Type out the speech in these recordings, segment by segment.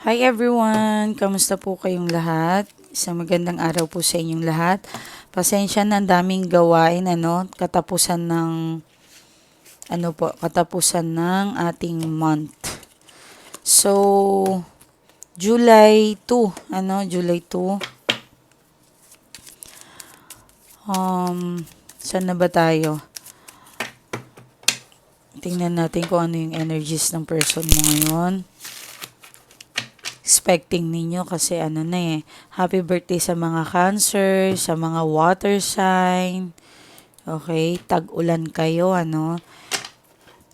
Hi everyone! Kamusta po kayong lahat? Isang magandang araw po sa inyong lahat. Pasensya na ang daming gawain, ano, katapusan ng, ano po, katapusan ng ating month. So, July 2, ano, July 2. Um, saan na ba tayo? Tingnan natin kung ano yung energies ng person mo ngayon expecting ninyo kasi ano na eh, happy birthday sa mga cancer, sa mga water sign. Okay, tag-ulan kayo, ano?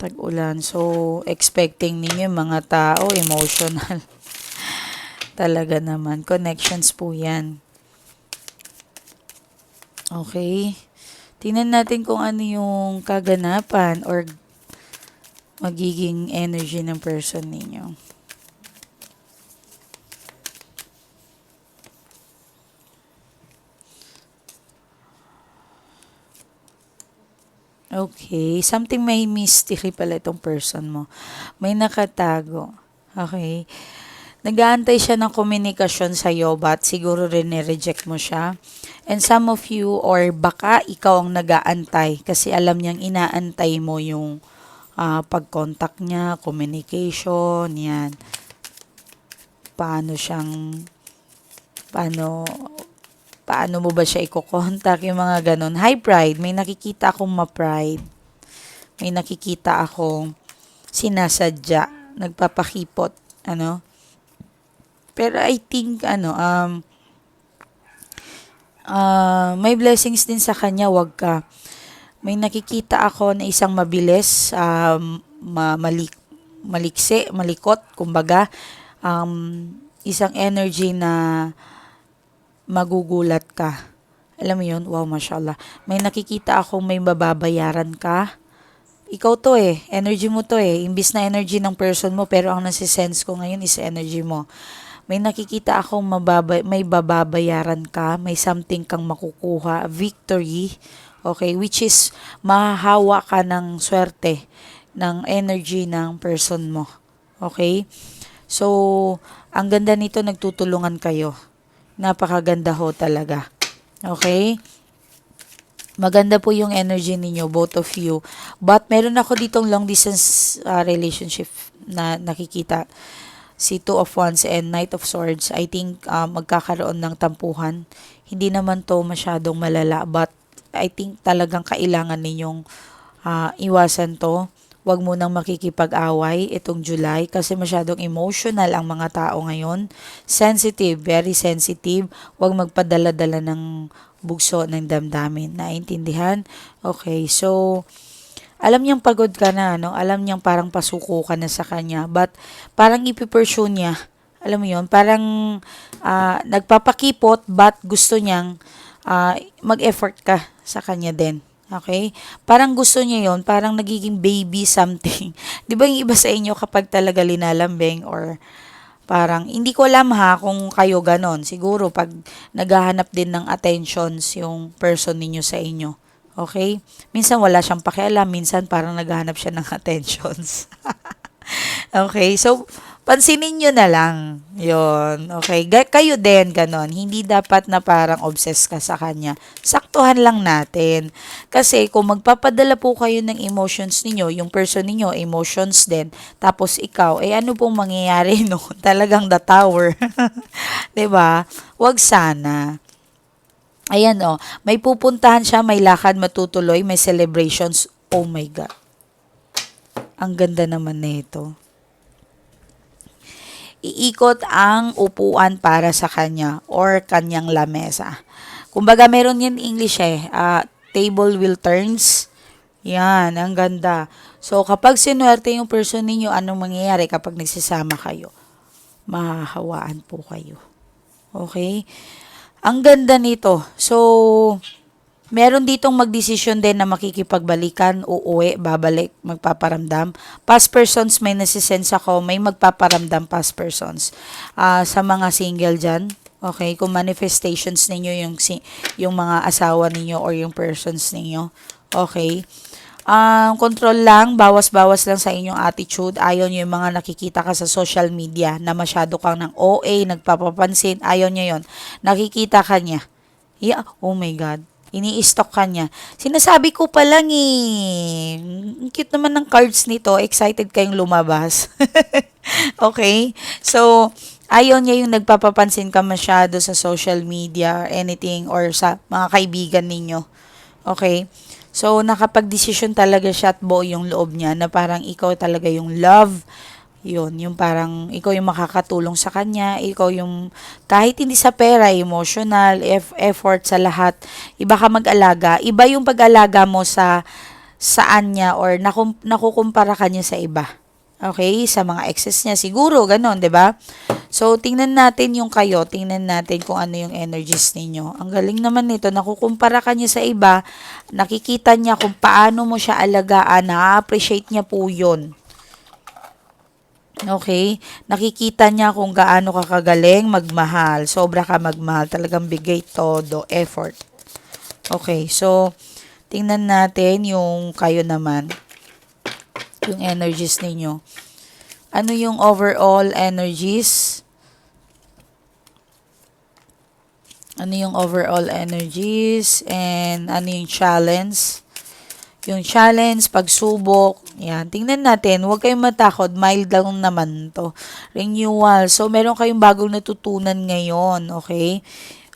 Tag-ulan. So, expecting ninyo mga tao, emotional. Talaga naman. Connections po yan. Okay. Tingnan natin kung ano yung kaganapan or magiging energy ng person ninyo. Okay, something may mystery pala itong person mo. May nakatago. Okay. Nag-aantay siya ng komunikasyon sa iyo, but siguro rin reject mo siya. And some of you, or baka ikaw ang nag-aantay kasi alam niyang inaantay mo yung uh, pag-contact niya, communication, yan. Paano siyang, paano, paano mo ba siya i-contact, yung mga ganun. Hi, Pride. May nakikita akong ma-pride. May nakikita akong sinasadya, nagpapakipot, ano. Pero I think, ano, um, uh, may blessings din sa kanya, wag ka. May nakikita ako na isang mabilis, um, ma malik maliksi, malikot, kumbaga, um, isang energy na magugulat ka. Alam mo yun? Wow, mashallah. May nakikita ako may mababayaran ka. Ikaw to eh. Energy mo to eh. Imbis na energy ng person mo, pero ang nasisense ko ngayon is energy mo. May nakikita akong mababa, may bababayaran ka, may something kang makukuha, victory, okay, which is mahahawa ka ng swerte, ng energy ng person mo. Okay? So, ang ganda nito, nagtutulungan kayo. Napakaganda ho talaga. Okay? Maganda po yung energy ninyo, both of you. But meron ako ditong long distance uh, relationship na nakikita si Two of Wands and Knight of Swords, I think uh, magkakaroon ng tampuhan. Hindi naman to masyadong malala, but I think talagang kailangan ninyong uh, iwasan to. Huwag mo nang makikipag-away itong July kasi masyadong emotional ang mga tao ngayon. Sensitive, very sensitive. Huwag magpadala-dala ng bugso ng damdamin. Naintindihan? Okay, so alam niyang pagod ka na, no? Alam niyang parang pasuko ka na sa kanya. But, parang ipipursue niya. Alam mo yon parang uh, nagpapakipot, but gusto niyang uh, mag-effort ka sa kanya din. Okay? Parang gusto niya yon parang nagiging baby something. Di ba yung iba sa inyo kapag talaga linalambing or parang, hindi ko alam ha kung kayo ganon. Siguro pag naghahanap din ng attentions yung person ninyo sa inyo. Okay? Minsan wala siyang pakialam, minsan parang naghahanap siya ng attentions. okay? So, pansinin nyo na lang. yon Okay? Kayo din, ganon. Hindi dapat na parang obsessed ka sa kanya. Saktuhan lang natin. Kasi kung magpapadala po kayo ng emotions ninyo, yung person ninyo, emotions din, tapos ikaw, eh ano pong mangyayari no? Talagang the tower. ba? Wag sana. Ayan oh, may pupuntahan siya, may lakad matutuloy, may celebrations. Oh my God. Ang ganda naman nito. Iikot ang upuan para sa kanya or kanyang lamesa. Kumbaga meron yan English eh, uh, table will turns. Yan, ang ganda. So kapag sinuwerte yung person ninyo, anong mangyayari kapag nagsasama kayo? Mahahawaan po kayo. Okay? Ang ganda nito. So, meron ditong magdesisyon din na makikipagbalikan, uuwi, babalik, magpaparamdam. Past persons, may nasisense ako, may magpaparamdam past persons. Uh, sa mga single dyan, okay, kung manifestations ninyo yung, yung mga asawa ninyo or yung persons ninyo, okay, Um, control lang, bawas-bawas lang sa inyong attitude. Ayaw nyo yung mga nakikita ka sa social media na masyado kang ng OA, nagpapapansin. Ayaw nyo yon Nakikita ka niya. Yeah, oh my God. Ini-stock ka niya. Sinasabi ko pa lang eh. Ang cute naman ng cards nito. Excited kayong lumabas. okay? So, ayaw niya yung nagpapapansin ka masyado sa social media anything or sa mga kaibigan ninyo. Okay? So, nakapag-desisyon talaga siya at buo yung loob niya na parang ikaw talaga yung love. Yun, yung parang ikaw yung makakatulong sa kanya, ikaw yung kahit hindi sa pera, emotional, eff- effort sa lahat, iba ka mag-alaga, iba yung pag-alaga mo sa saan niya or nakum, nakukumpara ka niya sa iba. Okay? Sa mga exes niya. Siguro, ganun, 'di ba So, tingnan natin yung kayo. Tingnan natin kung ano yung energies ninyo. Ang galing naman nito. Nakukumpara ka niya sa iba. Nakikita niya kung paano mo siya alagaan. Na-appreciate niya po yun. Okay? Nakikita niya kung gaano ka kagaling magmahal. Sobra ka magmahal. Talagang bigay todo. Effort. Okay. So, tingnan natin yung kayo naman yung energies ninyo. Ano yung overall energies? Ano yung overall energies? And ano yung challenge? Yung challenge, pagsubok, yan. Tingnan natin, huwag kayong matakot, mild lang naman to. Renewal. So, meron kayong bagong natutunan ngayon, okay?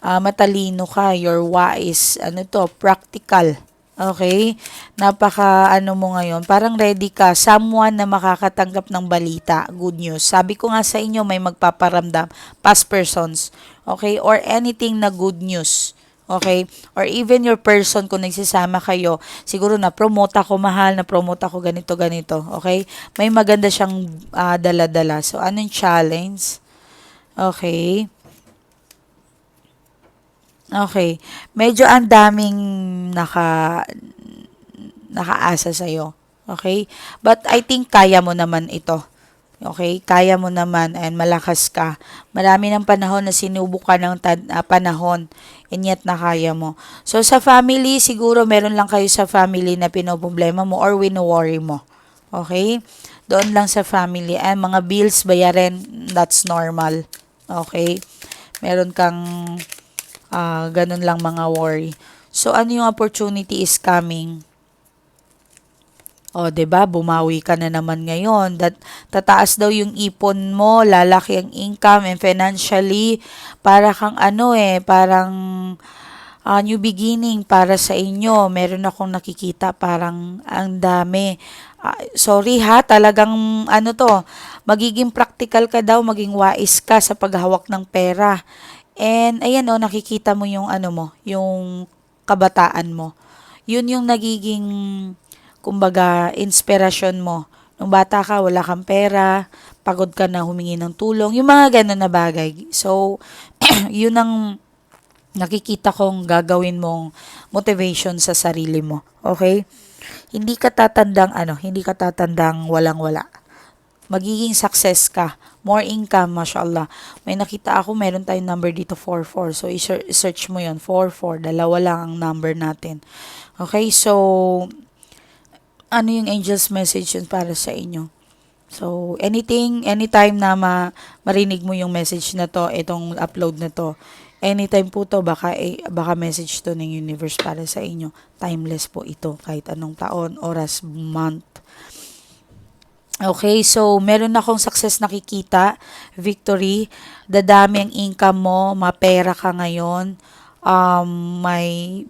Ah, matalino ka, you're wise. Ano to? Practical. Okay? Napaka ano mo ngayon, parang ready ka, someone na makakatanggap ng balita, good news. Sabi ko nga sa inyo, may magpaparamdam, past persons, okay? Or anything na good news. Okay? Or even your person, kung nagsisama kayo, siguro na promote ako mahal, na promote ako ganito, ganito. Okay? May maganda siyang ah, dala-dala. So, anong challenge? Okay. Okay. Medyo ang daming naka nakaasa sa iyo. Okay? But I think kaya mo naman ito. Okay? Kaya mo naman and malakas ka. Marami ng panahon na sinubok ka ng ah, panahon and yet na kaya mo. So sa family, siguro meron lang kayo sa family na pinoproblema mo or wino-worry mo. Okay? Doon lang sa family. And mga bills bayarin, that's normal. Okay? Meron kang Ah, ganun lang mga worry. So, ano yung opportunity is coming? O, ba? Bumawi ka na naman ngayon. That tataas daw yung ipon mo, lalaki ang income and financially para kang ano eh, parang ah, new beginning para sa inyo. Meron akong nakikita parang ang dami. Ah, sorry ha, talagang ano to, magiging practical ka daw, maging wise ka sa paghawak ng pera. And ayan o, nakikita mo yung ano mo, yung kabataan mo. Yun yung nagiging, kumbaga, inspirasyon mo. Nung bata ka, wala kang pera, pagod ka na humingi ng tulong, yung mga ganun na bagay. So, yun ang nakikita kong gagawin mong motivation sa sarili mo. Okay? Hindi ka tatandang ano, hindi ka tatandang walang-wala magiging success ka. More income, mashallah. May nakita ako, meron tayong number dito, 44. So, i-search mo yon 44. Dalawa lang ang number natin. Okay, so, ano yung angel's message yun para sa inyo? So, anything, anytime na ma marinig mo yung message na to, itong upload na to, anytime po to, baka, eh, baka message to ng universe para sa inyo. Timeless po ito, kahit anong taon, oras, month, Okay, so meron akong success nakikita, victory, dadami ang income mo, mapera ka ngayon, um, may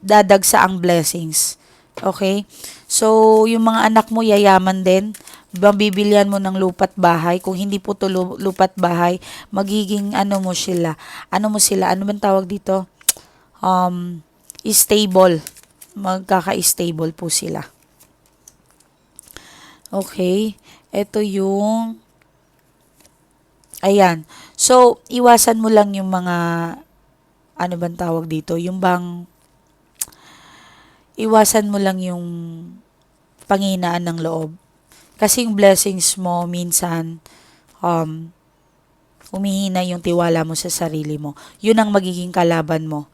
dadagsa ang blessings. Okay? So, yung mga anak mo yayaman din, mabibilian mo ng lupat bahay. Kung hindi po to lu- lupat bahay, magiging ano mo sila. Ano mo sila? Ano bang tawag dito? Um, stable. Magkaka-stable po sila. Okay. Ito yung Ayan. So, iwasan mo lang yung mga ano bang tawag dito? Yung bang iwasan mo lang yung panghinaan ng loob. Kasi yung blessings mo minsan um umihina yung tiwala mo sa sarili mo. Yun ang magiging kalaban mo.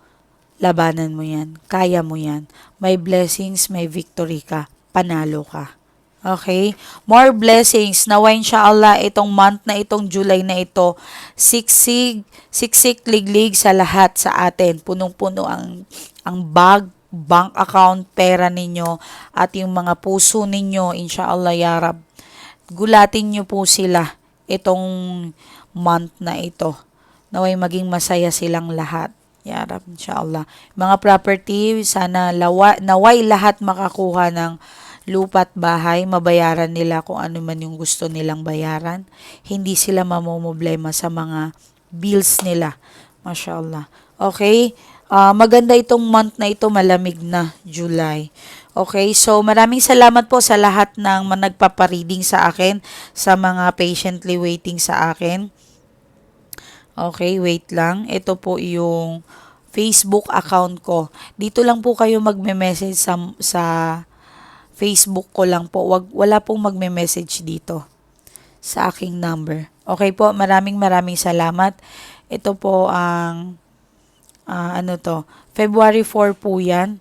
Labanan mo yan. Kaya mo yan. May blessings, may victory ka. panalo ka. Okay? More blessings. Nawa inshallah itong month na itong July na ito, siksig, siksik liglig sa lahat sa atin. Punong-puno ang ang bag, bank account, pera ninyo at yung mga puso ninyo, inshallah ya Rab. Gulatin nyo po sila itong month na ito. Naway maging masaya silang lahat. Ya Rab, inshallah. Mga property, sana lawa, naway lahat makakuha ng lupa at bahay, mabayaran nila kung ano man yung gusto nilang bayaran. Hindi sila mamomblema sa mga bills nila. Mashallah. Okay? Ah, maganda itong month na ito, malamig na, July. Okay, so maraming salamat po sa lahat ng nagpapareading sa akin, sa mga patiently waiting sa akin. Okay, wait lang. Ito po yung Facebook account ko. Dito lang po kayo magme-message sa, sa Facebook ko lang po. Wag, wala pong magme-message dito sa aking number. Okay po, maraming maraming salamat. Ito po ang ah, ano to, February 4 po yan.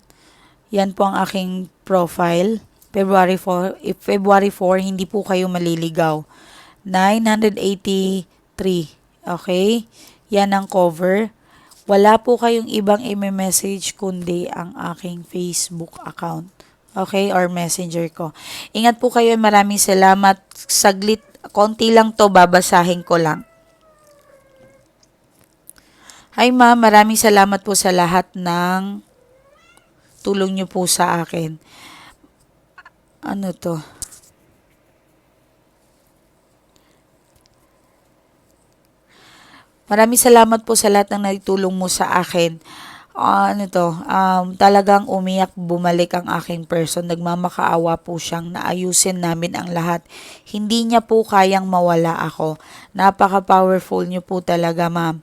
Yan po ang aking profile. February 4, if February 4, hindi po kayo maliligaw. 983. Okay? Yan ang cover. Wala po kayong ibang i-message kundi ang aking Facebook account. Okay? Or messenger ko. Ingat po kayo. Maraming salamat. Saglit, konti lang to, babasahin ko lang. Hi ma'am, maraming salamat po sa lahat ng tulong niyo po sa akin. Ano to? Maraming salamat po sa lahat ng naitulong mo sa akin. Ah, ano to, um, talagang umiyak, bumalik ang aking person. Nagmamakaawa po siyang naayusin namin ang lahat. Hindi niya po kayang mawala ako. Napaka-powerful niyo po talaga, ma'am.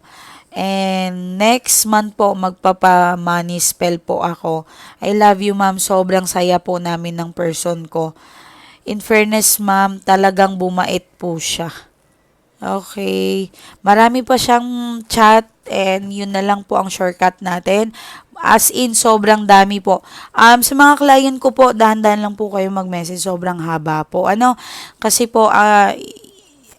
And next month po, magpapa-money spell po ako. I love you, ma'am. Sobrang saya po namin ng person ko. In fairness, ma'am, talagang bumait po siya. Okay. Marami pa siyang chat and yun na lang po ang shortcut natin. As in, sobrang dami po. Um, sa mga client ko po, dahan-dahan lang po kayo mag-message. Sobrang haba po. Ano? Kasi po, ah,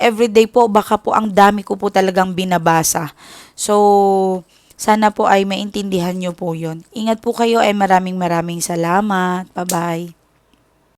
everyday po, baka po ang dami ko po talagang binabasa. So, sana po ay maintindihan nyo po yun. Ingat po kayo ay maraming maraming salamat. Bye-bye.